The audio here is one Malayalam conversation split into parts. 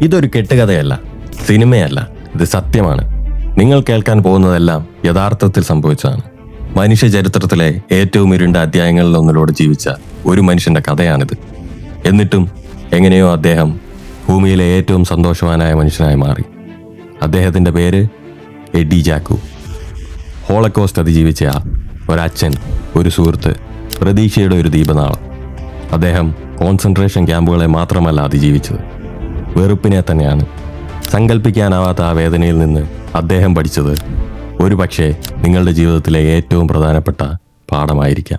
ഇതൊരു കെട്ടുകഥയല്ല സിനിമയല്ല ഇത് സത്യമാണ്. നിങ്ങൾ കേൾക്കാൻ പോകുന്നതെല്ലാം യഥാർത്ഥത്തിൽ സംഭവിച്ചതാണ്. മനുഷ്യ ചരിത്രത്തിലെ ഏറ്റവും ഇരുണ്ട അധ്യായങ്ങളിൽ ഒന്നിലൂടെ ജീവിച്ച ഒരു മനുഷ്യന്റെ കഥയാണിത്. എന്നിട്ടും എങ്ങനെയോ അദ്ദേഹം ഭൂമിയിലെ ഏറ്റവും സന്തോഷവാനായ മനുഷ്യനായി മാറി. അദ്ദേഹത്തിന്റെ പേര് എഡി ജാക്കു. ഹോളക്കോസ്റ്റ് അതിജീവിച്ച ഒരച്ഛൻ ഒരു സുഹൃത്ത് പ്രതീക്ഷയുടെ ഒരു ദീപനാളം. അദ്ദേഹം കോൺസെൻട്രേഷൻ ക്യാമ്പുകളെ മാത്രമല്ല അതിജീവിച്ചത്. വെറുപ്പിനെ തന്നെയാണ്. സങ്കല്പിക്കാനാവാത്ത ആ വേദനയിൽ നിന്ന് അദ്ദേഹം പഠിച്ചത് ഒരു പക്ഷേ നിങ്ങളുടെ ജീവിതത്തിലെ ഏറ്റവും പ്രധാനപ്പെട്ട പാഠമായിരിക്കാം.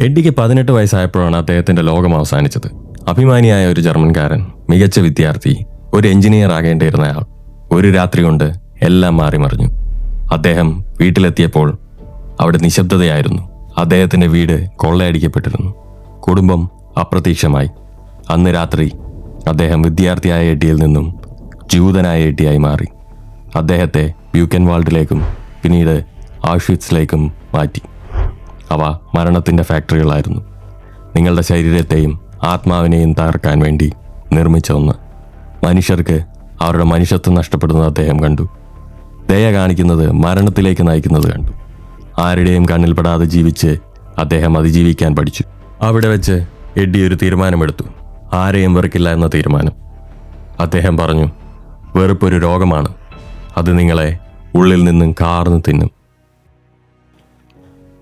എഡിക്ക് പതിനെട്ട് വയസ്സായപ്പോഴാണ് അദ്ദേഹത്തിന്റെ ലോകം അവസാനിച്ചത്. അഭിമാനിയായ ഒരു ജർമ്മൻകാരൻ മികച്ച വിദ്യാർത്ഥി ഒരു എഞ്ചിനീയർ ആകേണ്ടിയിരുന്നയാൾ ഒരു രാത്രി കൊണ്ട് എല്ലാം മാറിമറിഞ്ഞു അദ്ദേഹം വീട്ടിലെത്തിയപ്പോൾ അവിടെ നിശബ്ദതയായിരുന്നു. അദ്ദേഹത്തിന്റെ വീട് കൊള്ളയടിക്കപ്പെട്ടിരുന്നു. കുടുംബം അപ്രതീക്ഷമായി. അന്ന് രാത്രി അദ്ദേഹം വിദ്യാർത്ഥിയായ എട്ടിയിൽ നിന്നും ജൂതനായ എട്ടിയായി മാറി. അദ്ദേഹത്തെ ബ്യൂക്കൻവാൾഡിലേക്കും പിന്നീട് ആഷ്വിറ്റ്സിലേക്കും മാറ്റി. അവ മരണത്തിന്റെ ഫാക്ടറികളായിരുന്നു. നിങ്ങളുടെ ശരീരത്തെയും ആത്മാവിനെയും തകർക്കാൻ വേണ്ടി നിർമ്മിച്ച ഒന്ന്. മനുഷ്യർക്ക് അവരുടെ മനുഷ്യത്വം നഷ്ടപ്പെടുന്നത് അദ്ദേഹം കണ്ടു. ദയ കാണിക്കുന്നത് മരണത്തിലേക്ക് നയിക്കുന്നത് കണ്ടു. ആരുടെയും കണ്ണിൽപ്പെടാതെ ജീവിച്ച് അദ്ദേഹം അതിജീവിക്കാൻ പഠിച്ചു. അവിടെ വെച്ച് എഡ്ഡി ഒരു തീരുമാനമെടുത്തു. ആരെയും വെറുക്കില്ല എന്ന തീരുമാനം. അദ്ദേഹം പറഞ്ഞു വെറുപ്പൊരു രോഗമാണ്. അത് നിങ്ങളെ ഉള്ളിൽ നിന്നും കാർന്നു തിന്നും.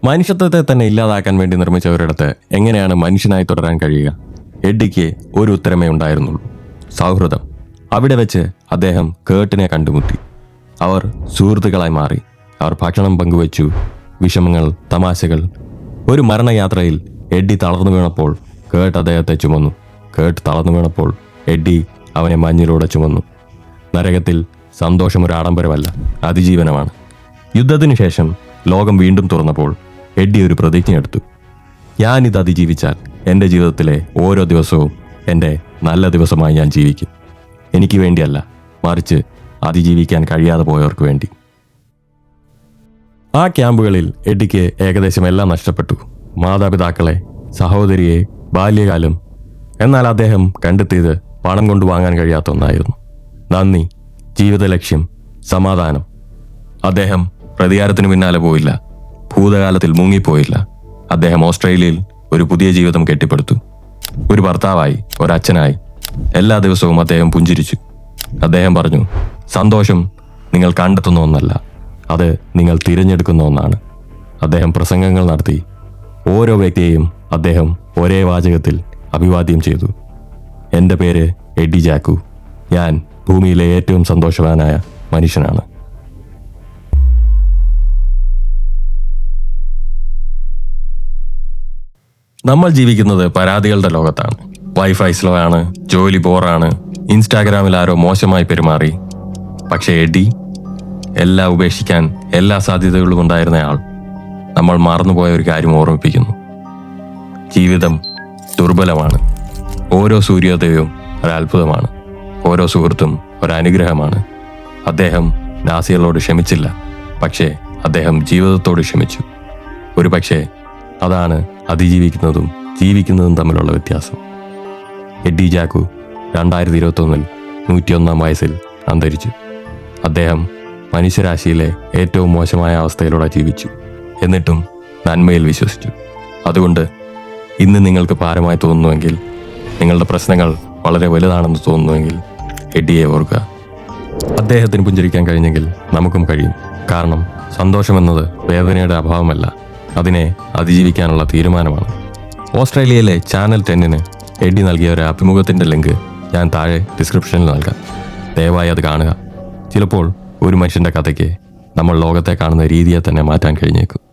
മനുഷ്യത്വത്തെ തന്നെ ഇല്ലാതാക്കാൻ വേണ്ടി നിർമ്മിച്ചവരിടത്ത് എങ്ങനെയാണ് മനുഷ്യനായി തുടരാൻ കഴിയുക? എഡ്ഡിക്ക് ഒരു ഉത്തരമേ ഉണ്ടായിരുന്നുള്ളൂ. സൗഹൃദം. അവിടെ വെച്ച് അദ്ദേഹം കേട്ടിനെ കണ്ടുമുട്ടി. അവർ സുഹൃത്തുക്കളായി മാറി. അവർ ഭക്ഷണം പങ്കുവച്ചു. വിഷമങ്ങൾ തമാശകൾ. ഒരു മരണയാത്രയിൽ എഡ്ഡി തളർന്നു വീണപ്പോൾ കേട്ട് അദ്ദേഹത്തെ ചുമന്നു. കേട്ട് തളർന്നു വീണപ്പോൾ എഡ്ഡി അവനെ മഞ്ഞിലൂടെ ചുമന്നു. നരകത്തിൽ സന്തോഷം ഒരു ആഡംബരമല്ല അതിജീവനമാണ്. യുദ്ധത്തിനു ശേഷം ലോകം വീണ്ടും തുറന്നപ്പോൾ എഡ്ഡി ഒരു പ്രതിജ്ഞ എടുത്തു. ഞാനിത് അതിജീവിച്ചാൽ എന്റെ ജീവിതത്തിലെ ഓരോ ദിവസവും എന്റെ നല്ല ദിവസമായി ഞാൻ ജീവിക്കും. എനിക്ക് വേണ്ടിയല്ല മറിച്ച് അതിജീവിക്കാൻ കഴിയാതെ പോയവർക്ക് വേണ്ടി. ആ ക്യാമ്പുകളിൽ എഡിക്ക് ഏകദേശം എല്ലാം നഷ്ടപ്പെട്ടു. മാതാപിതാക്കളെ സഹോദരിയെ ബാല്യകാലം എന്നാൽ അദ്ദേഹം കണ്ടെത്തിയത് പണം കൊണ്ട് വാങ്ങാൻ കഴിയാത്ത ഒന്നായിരുന്നു. നന്ദി ജീവിത ലക്ഷ്യം സമാധാനം. അദ്ദേഹം പ്രതികാരത്തിന് പിന്നാലെ പോയില്ല. ഭൂതകാലത്തിൽ മുങ്ങിപ്പോയില്ല. അദ്ദേഹം ഓസ്ട്രേലിയയിൽ ഒരു പുതിയ ജീവിതം കെട്ടിപ്പടുത്തു. ഒരു ഭർത്താവായി ഒരച്ഛനായി. എല്ലാ ദിവസവും അദ്ദേഹം പുഞ്ചിരിച്ചു. അദ്ദേഹം പറഞ്ഞു സന്തോഷം നിങ്ങൾ കണ്ടെത്തുന്ന ഒന്നല്ല. അത് നിങ്ങൾ തിരഞ്ഞെടുക്കുന്ന ഒന്നാണ്. അദ്ദേഹം പ്രസംഗങ്ങൾ നടത്തി. ഓരോ വ്യക്തിയെയും അദ്ദേഹം ഒരേ വാചകത്തിൽ അഭിവാദ്യം ചെയ്തു. എന്റെ പേര് എഡി ജാക്കു. ഞാൻ ഭൂമിയിലെ ഏറ്റവും സന്തോഷവാനായ മനുഷ്യനാണ്. നമ്മൾ ജീവിക്കുന്നത് പരാതികളുടെ ലോകത്താണ്. വൈഫൈ സ്ലോ ആണ് ജോലി ബോറാണ് ഇൻസ്റ്റാഗ്രാമിൽ ആരോ മോശമായി പെരുമാറി. പക്ഷേ എഡി എല്ലാം ഉപേക്ഷിക്കാൻ എല്ലാ സാധ്യതകളും ഉണ്ടായിരുന്നയാൾ. നമ്മൾ മറന്നുപോയ ഒരു കാര്യം ഓർമ്മിപ്പിക്കുന്നു. ജീവിതം ദുർബലമാണ്. ഓരോ സൂര്യോദയവും ഒരത്ഭുതമാണ്. ഓരോ സുഹൃത്തും ഒരനുഗ്രഹമാണ്. അദ്ദേഹം നാസികളോട് ക്ഷമിച്ചില്ല. പക്ഷേ അദ്ദേഹം ജീവിതത്തോട് ക്ഷമിച്ചു. ഒരു പക്ഷേ അതാണ് അതിജീവിക്കുന്നതും ജീവിക്കുന്നതും തമ്മിലുള്ള വ്യത്യാസം. എഡ്ഡി ജാക്കു രണ്ടായിരത്തി ഇരുപത്തൊന്നിൽ നൂറ്റിയൊന്നാം വയസ്സിൽ അന്തരിച്ചു. അദ്ദേഹം മനുഷ്യരാശിയിലെ ഏറ്റവും മോശമായ അവസ്ഥയിലൂടെ ജീവിച്ചു. എന്നിട്ടും നന്മയിൽ വിശ്വസിച്ചു. അതുകൊണ്ട് ഇന്ന് നിങ്ങൾക്ക് ഭാരമായി തോന്നുന്നുവെങ്കിൽ നിങ്ങളുടെ പ്രശ്നങ്ങൾ വളരെ വലുതാണെന്ന് തോന്നുന്നുവെങ്കിൽ എഡിയെ ഓർക്കുക. അദ്ദേഹത്തിന് പുഞ്ചിരിക്കാൻ കഴിഞ്ഞെങ്കിൽ നമുക്കും കഴിയും. കാരണം സന്തോഷമെന്നത് വേദനയുടെ അഭാവമല്ല. അതിനെ അതിജീവിക്കാനുള്ള തീരുമാനമാണ്. ഓസ്ട്രേലിയയിലെ ചാനൽ ടെന്നിന് എഡി നൽകിയ ഒരു അഭിമുഖത്തിന്റെ ലിങ്ക് ഞാൻ താഴെ ഡിസ്ക്രിപ്ഷനിൽ നൽകാം. ദയവായി അത് കാണുക. ചിലപ്പോൾ ഒരു മനുഷ്യന്റെ കഥയ്ക്ക് നമ്മൾ ലോകത്തെ കാണുന്ന രീതിയെ തന്നെ മാറ്റാൻ കഴിഞ്ഞേക്കും.